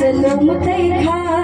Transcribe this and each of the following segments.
पोर सोर खा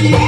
Yeah.